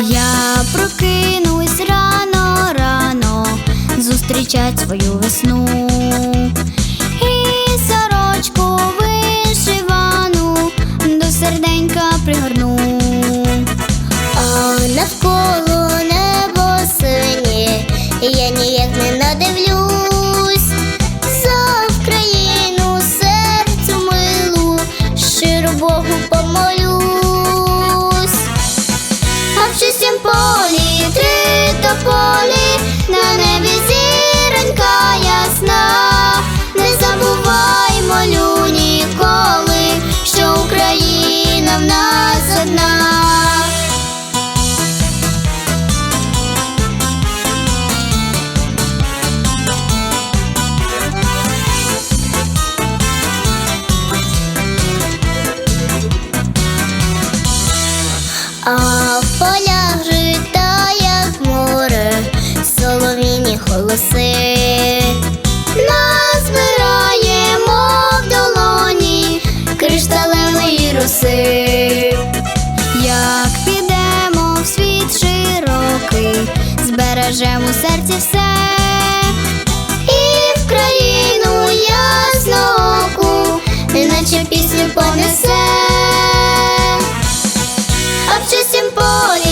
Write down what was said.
Я прокинусь рано, рано, зустрічать свою весну. І сорочку вишивану до пригорну. А навколо небо синє, я ніяк не надивлюсь за Вкраїну серцю милу, щиро Богу А в полях житає море, солов'їні голоси. Назбираємо в долоні кришталевої роси. Як підемо в світ широкий, збережемо у серці все. І в країну яснооку, неначе пісню понесе, а в чистім полі